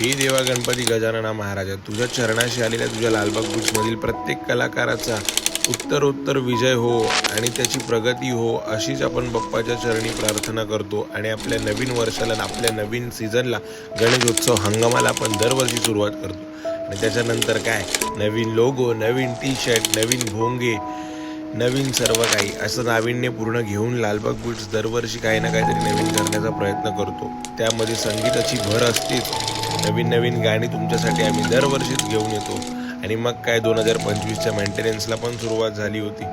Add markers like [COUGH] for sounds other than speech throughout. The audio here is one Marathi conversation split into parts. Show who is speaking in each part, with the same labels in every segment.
Speaker 1: हे देवा गणपती गजानना महाराजा तुझ्या चरणाशी आलेल्या तुझ्या लालबाग बुचमधील प्रत्येक कलाकाराचा उत्तरोत्तर विजय हो आणि त्याची प्रगती हो अशीच आपण बाप्पाच्या चरणी प्रार्थना करतो. आणि आपल्या नवीन वर्षाला आपल्या नवीन सीझनला गणेशोत्सव हंगामाला आपण दरवर्षी सुरुवात करतो. आणि त्याच्यानंतर काय? नवीन लोगो नवीन टी शर्ट नवीन भोंगे नवीन सर्व काही. असं नाविन्यपूर्ण घेऊन लालबाग बुट्स दरवर्षी काही ना काहीतरी नवीन करण्याचा प्रयत्न करतो. त्यामध्ये संगीताची भर असतेच. नवीन नवीन गाणी तुमच्यासाठी आम्ही दरवर्षीच घेऊन येतो. आणि मग काय दोन हजार पंचवीसच्या मेंटेनन्सला पण सुरुवात झाली होती.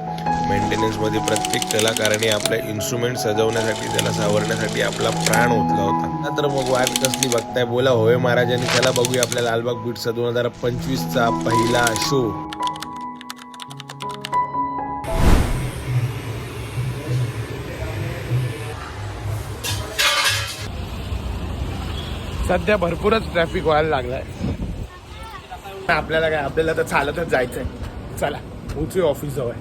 Speaker 1: मेंटेनन्समध्ये प्रत्येक कलाकाराने आपले इन्स्ट्रुमेंट सजवण्यासाठी त्याला सावरण्यासाठी आपला प्राण ओतला होता. तर मग वाट कसली बघताय? बोला होय महाराजांनी त्याला बघूया आपल्या लालबाग बीटचा दोन हजार पंचवीसचा पहिला शो सध्या भरपूरच ट्रॅफिक व्हायला लागलाय. आपल्याला काय आपल्याला तर चालतच जायचंय. चला पोचू ऑफिस जवळ.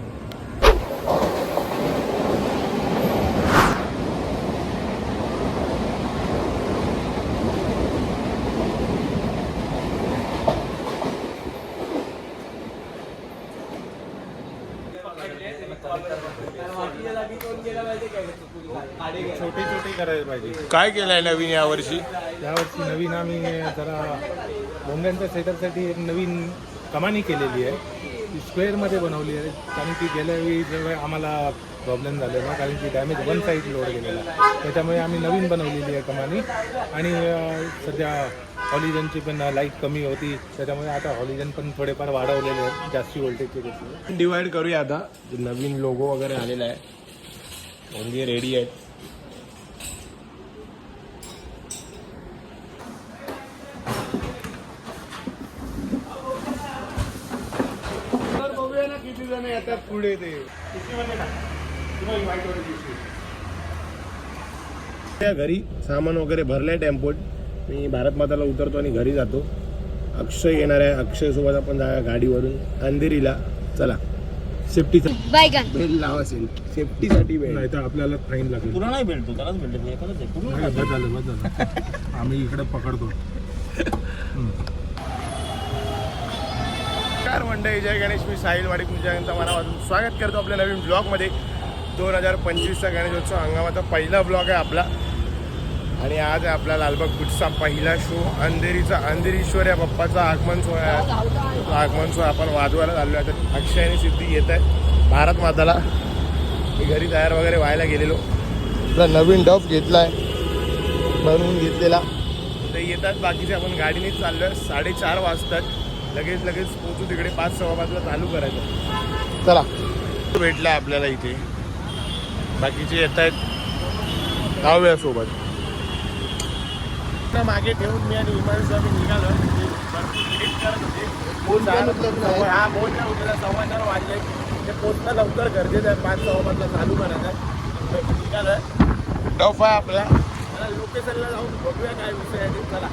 Speaker 2: छोटे छोटे करायला पाहिजे.
Speaker 1: काय केलंय नवीन यावर्षी?
Speaker 2: यावर्षी नवीन आम्ही जरा भोंग्यांच्या सेटअपसाठी एक नवीन कमानी केलेली आहे. ती स्क्वेअरमध्ये बनवली आहे. कारण की गेल्या वेळी जेव्हा आम्हाला प्रॉब्लेम झालेला कारण की डॅमेज वन साईड लोड गेलेला. त्याच्यामुळे आम्ही नवीन बनवलेली आहे कमानी. आणि सध्या हॉलिजनची पण लाइट कमी होती. त्याच्यामुळे आता हॉलिजन पण थोडेफार वाढवलेले आहेत जास्ती व्होल्टेजचे घेतले
Speaker 1: करूया आता. नवीन लोगो वगैरे आलेला आहे. म्हणजे रेडी आहेत
Speaker 2: तर बघूया ना किती जण येतात पुढे ते?
Speaker 1: त्या घरी सामान वगैरे भरलंय टेम्पोत. मी भारत माताला उतरतो आणि घरी जातो. अक्षय येणार आहे. अक्षय सोबत आपण जाऊया गाडीवरून. अंधेरीला. चला. सेफ्टीचा बेल लावा असेल. सेफ्टीसाठी बेल.
Speaker 2: नाही तर आपल्याला फाईन लागेल.
Speaker 3: तुला नाही भेटतो त्यालाच भेटतो एखादंच आहे पूर्ण
Speaker 2: नाही, बस झालं बस झालं. आम्ही इकडे पकडतो. [LAUGHS]
Speaker 1: नमस्कार मंडळी. जय गणेश. मी साहिल वाडी तुमच्या मनापासून स्वागत करतो आपल्या नवीन ब्लॉगमध्ये. दोन हजार पंचवीसचा गणेशोत्सव हंगामाचा पहिला ब्लॉग आहे आपला. आणि आज आहे आपला लालबाग बुटचा पहिला शो अंधेरीचा अंधेरीश्वर या बाप्पाचा आगमन सोहळा आहे. तो आगमन सोहळा आपण वाजवायला चाललो आहे तर अक्षय आणि सिद्धी येत आहे भारत माताला. मी घरी तयार वगैरे व्हायला गेलेलो. आपला नवीन डफ घेतला आहे बनवून घेतलेला. ते येतात. बाकीचे आपण गाडीनेच चाललो आहे साडेचार वाजतात. लगेच लगेच पोचू तिकडे पाच सव्वा पाचला चालू करायचं. चला. भेटला आपल्याला इथे. बाकीचे येत आहेत. जाऊया सोबत. मागे ठेवून मी आणि इमान स्वामी निघालो. हा फोन नाही उचलला सव्वा चार वाजले. ते पोचणं लवकर गरजेचं आहे. पाच सव्वा पाचला चालू करायचं आहे. टफ लोकेशनला जाऊन बघूया काय विषय आहे चला.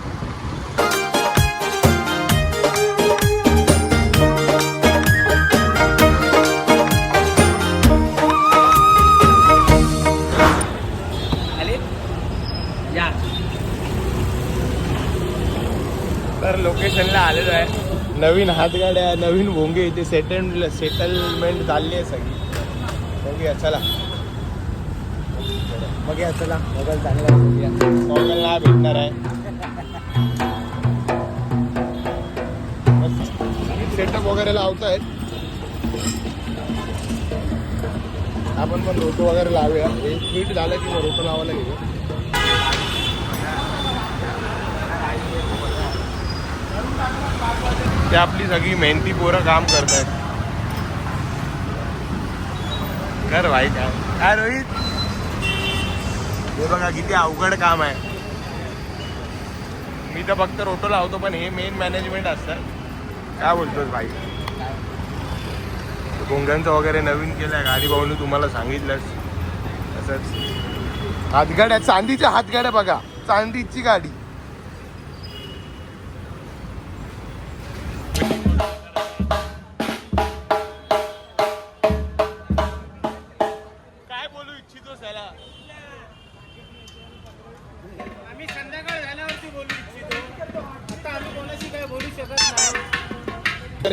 Speaker 1: तर लोकेशनला आलेलो आहे. नवीन हातगाड्या नवीन भोंगे इथे सेटल सेटलमेंट चालली आहे सगळी. बघूया चला. बघूया चला. मोबाईल चांगला बघूया. मोबाईलला भेटणार आहे. सेटअप वगैरे लावत आहेत आपण पण रोटो वगैरे लावूया. हे फिट झालं की मग रोटो लावायला घेऊ ते आपली सगळी मेहनती पोरं काम करतात कर भाई काय? काय रोहित? हे बघा किती अवघड काम आहे. मी तर फक्त रोटो लावतो पण हे मेन मॅनेजमेंट असतं. काय बोलतोस भाई? गोंगांचं वगैरे नवीन केलंय गाडी भाऊनी तुम्हाला सांगितलंच तसंच. हातगाड्या चांदीच्या हातगाड्या बघा. चांदीची गाडी.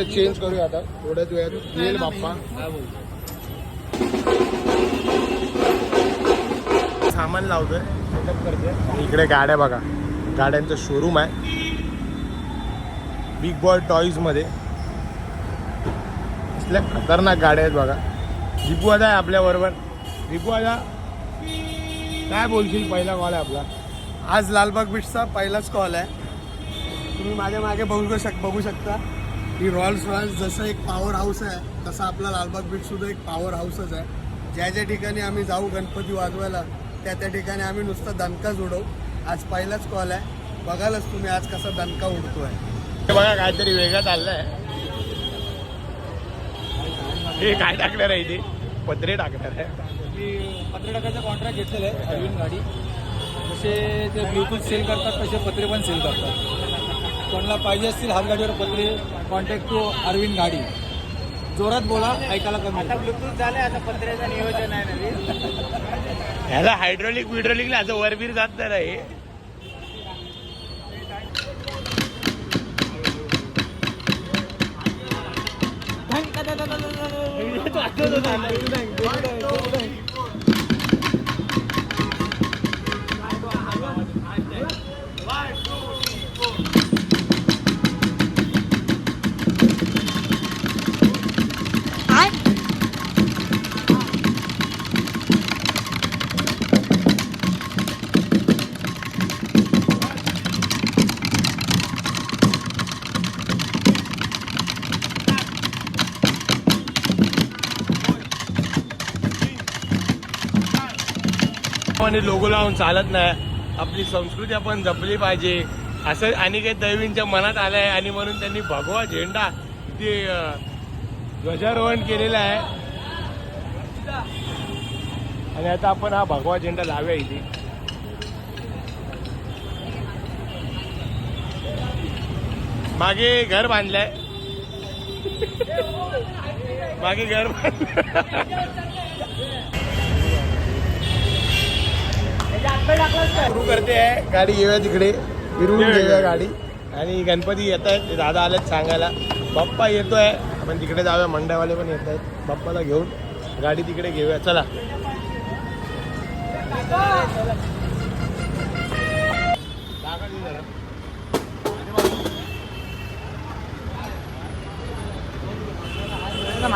Speaker 1: तर चेंज करूया आता. थोड्याच वेळात. येईल बाप्पा. सामान लावतोय. सेटअप करतोय. इकडे गाड्या बघा. गाड्यांचं शोरूम आहे. बिग बॉय टॉईजमध्ये. असल्या खतरनाक गाड्या आहेत बघा. दीपू आता आहे आपल्या बरोबर. दीपू आता काय बोलशील? पहिला कॉल आहे आपला.
Speaker 4: आज लालबाग बीचचा पहिलाच कॉल आहे. तुम्ही माझ्या मागे बघू शक बघू शकता. की रॉयल्स रॉयल्स जसं एक पॉवर हाऊस आहे तसं आपला लालबाग बीच सुद्धा एक पॉवर हाऊसच आहे. ज्या ज्या ठिकाणी आम्ही जाऊ गणपती वाजवायला त्या त्या ठिकाणी आम्ही नुसता दणकाच उडवू आज पहिलाच कॉल आहे. बघालच तुम्ही आज कसा दणका उडतोय.
Speaker 1: हे बघा काहीतरी वेगळं चाललंय. हे काय टाकणार आहे इथे? पत्रे टाकणार आहे.
Speaker 5: मी पत्रे टाकायचा कॉन्ट्रॅक्ट घेतलेला आहे अरविंद गाडी. जसे ते ब्लूटूथ सेल करतात तसे पत्रे पण सेल करतात. कोणाला पाहिजे असतील हात गाडीवर पत्रे कॉन्टॅक्ट टू अरविंद गाडी. जोरात बोला ऐकायला कमी आता ब्लूटूथ झाले आता पत्र्याचं नियोजन आहे नवीन.
Speaker 1: ह्याला हायड्रोलिक बिड्रोलिकला असं वरबीर जात नाही रे. आणि लोगो लावून चालत नाही. आपली संस्कृती आपण जपली पाहिजे. असं आणि काही दैवींच्या मनात आलंय आणि म्हणून त्यांनी भगवा झेंडा ते ध्वजारोहण केलेलं आहे. आणि आता आपण हा भगवा झेंडा लावूया इथे. मागे घर बांधलंय. मागे घर बांधलं सुरू करते आहे. गाडी घेऊया तिकडे. फिरून घेऊया गाडी. आणि गणपती येत आहेत. दादा आलेत सांगायला. बाप्पा येतोय. आपण तिकडे जाऊया. मंडळवाले पण येत आहेत. बाप्पाला घेऊन गाडी तिकडे घेऊया. चला.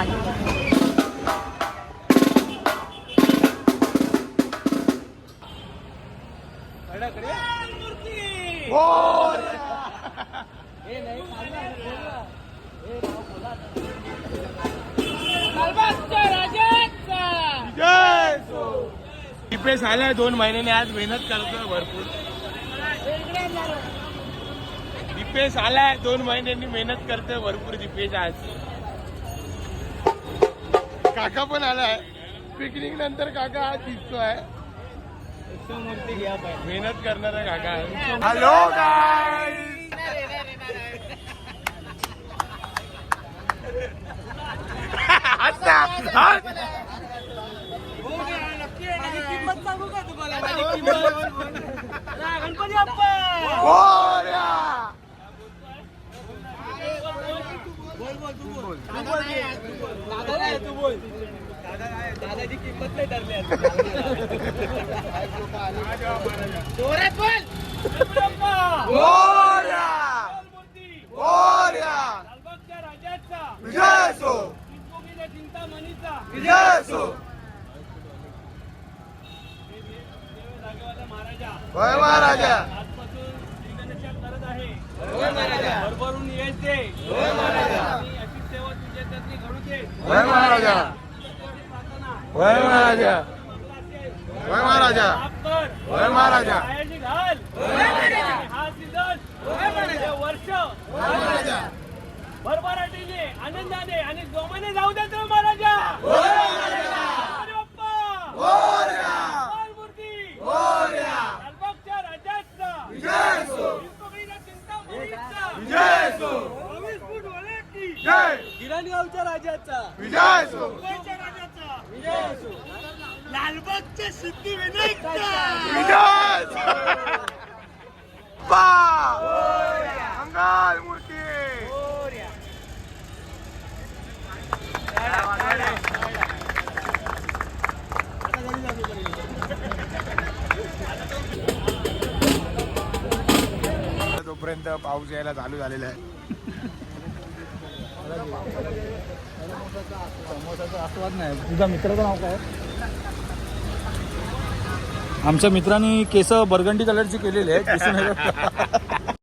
Speaker 1: दीपेश आलाय दोन महिन्याने आज मेहनत करतोय भरपूर. दीपेश आलाय दोन महिन्यांनी मेहनत करतोय भरपूर दीपेश आज. काका पण आलाय. पिकनिक नंतर काका आज दिसतोय. मेहनत करणारा काका हॅलो [LAUGHS]
Speaker 5: दादाची किंमत नाही ठरली
Speaker 1: महाराजा [LAUGHS]
Speaker 5: भरभरून यश दे आणि अशी सेवा तुझ्या त्यातली घडू दे
Speaker 1: वय महाराजा. वय महाराजा. वय महाराजा. वय महाराजा.
Speaker 5: आणि वर्ष भरभराटीने आनंदाने आणि जोमाने जाऊ द्या तुम्ही महाराजा अरे गिरणगावच्या राजाचा.
Speaker 1: विजय
Speaker 5: लालबागच्या सिद्धी
Speaker 1: विनायक विजय अंगाल मूर्ती! तोपर्यंत पाऊस यायला चालू झालेला आहे
Speaker 5: समोसाचा आस्वाद नाही तुझ्या मित्राचं नाव काय आमच्या मित्रांनी केस बर्गंडी कलरची केलेली आहे [LAUGHS]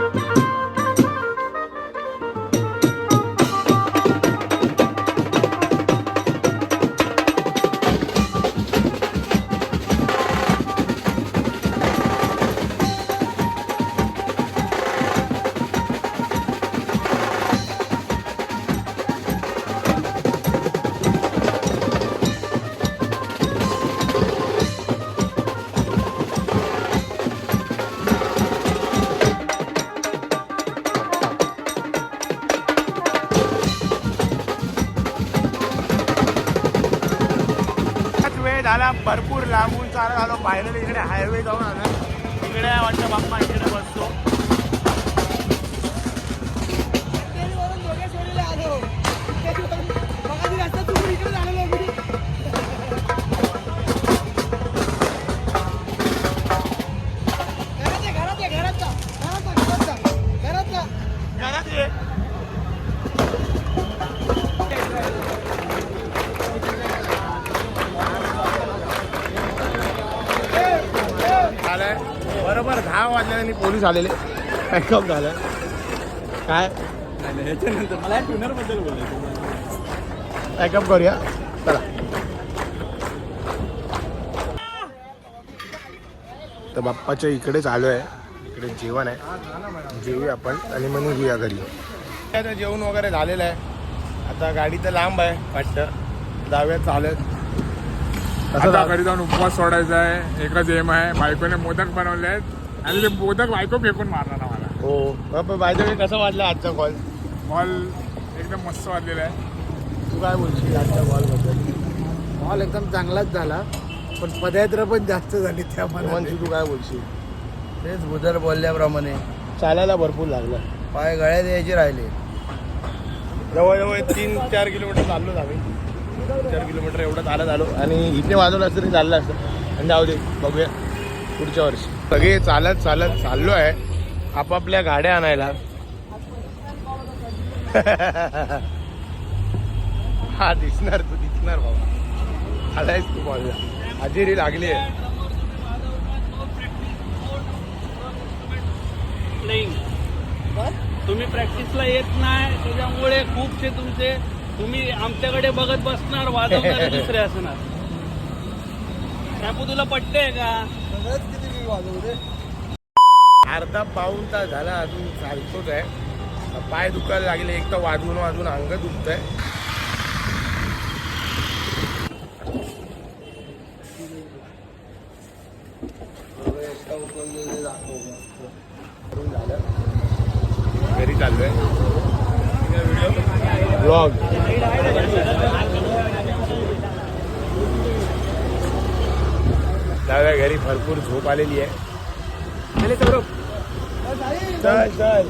Speaker 1: वेळ झाला भरपूर लांबून चालत आलो. फायनली इकडे हायवे जाऊन आला. इकडे वाटतं बाप्पा इकडे बसतो. दहा वाजल्याने पोलीस आलेले. पॅकअप झालं. काय?
Speaker 5: मला ट्युनरबद्दल बोलायचं
Speaker 1: पॅकअप करूया. चला. तर बाप्पाच्या इकडेच आलो आहे. इकडे जेवण आहे. जेवूया आपण आणि मग निघूया घरी. आता जेवण वगैरे झालेलं आहे. आता गाडी तर लांब आहे वाटतं. जाऊया चालत
Speaker 6: आता घरी जाऊन उपवास सोडायचा आहे. एकच एम आहे. बायकोने मोदक बनवले आहेत. आणि ते मोदक बायको फेकून मारणार आम्हाला.
Speaker 1: हो. बायचं कसं वाटलं आजचा कॉल
Speaker 6: मॉल एकदम मस्त वाटलेला आहे.
Speaker 1: तू काय बोलशील आजच्या कॉलबद्दल
Speaker 4: हॉल एकदम चांगलाच झाला पण पदयात्रा पण जास्त झाली त्या
Speaker 1: मनशी तू काय बोलशील?
Speaker 4: तेच बुधर बोलल्याप्रमाणे.
Speaker 1: चालायला भरपूर लागलं.
Speaker 4: पाय गळ्यात यायचे राहिले.
Speaker 1: जवळजवळ तीन चार किलोमीटर चाललोच आम्ही. तीन चार किलोमीटर एवढं चालत आलो. आणि इथे वाजवलं असतं तरी चाललं असतं. आणि जाऊ दे बघूया. पुढच्या वर्षी. सगळे चालत चालत चाललो आहे. आपापल्या गाड्या आणायला. [LAUGHS] हा दिसणार तू दिसणार बाबा. आलायस तू कॉलला हजेरी लागली आहे.
Speaker 7: तुम्ही प्रॅक्टिसला येत नाही त्याच्यामुळे खूपसे तुमचे तुम्ही आमच्याकडे बघत बसणार वाजवणारे [LAUGHS] दुसरे असणार. त्यापू तुला पटतंय का
Speaker 1: अर्धा पाऊन तास झाला अजून चालतोच आहे. पाय दुखायला लागले एक तर वाजवून वाजवून अंग दुखतंय झालं. घरी चाललोय ब्लॉग दादा घरी भरपूर झोप आलेली आहे. चल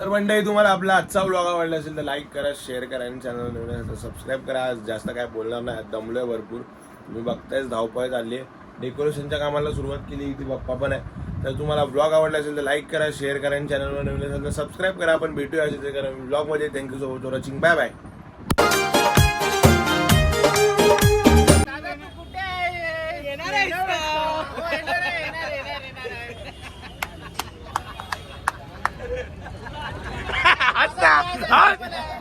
Speaker 1: तर मंडळी तुम्हाला आपला आजचा ब्लॉग आवडला असेल तर लाईक करा शेअर करा आणि चॅनल नवीन असेल तर सबस्क्राईब करा. आज जास्त काय बोलणार नाही आज दमलोय भरपूर. तुम्ही बघतायच धावपळ चालली आहे डेकोरेशनच्या कामाला सुरुवात केली ती पप्पा पण आहे. तर तुम्हाला ब्लॉग आवडला असेल तर लाईक करा शेअर करा आणि चॅनलवर नवीन असेल तर सबस्क्राईब करा. आपण भेटूया असेल तर करा ब्लॉगमध्ये thank you so much watching bye bye huh?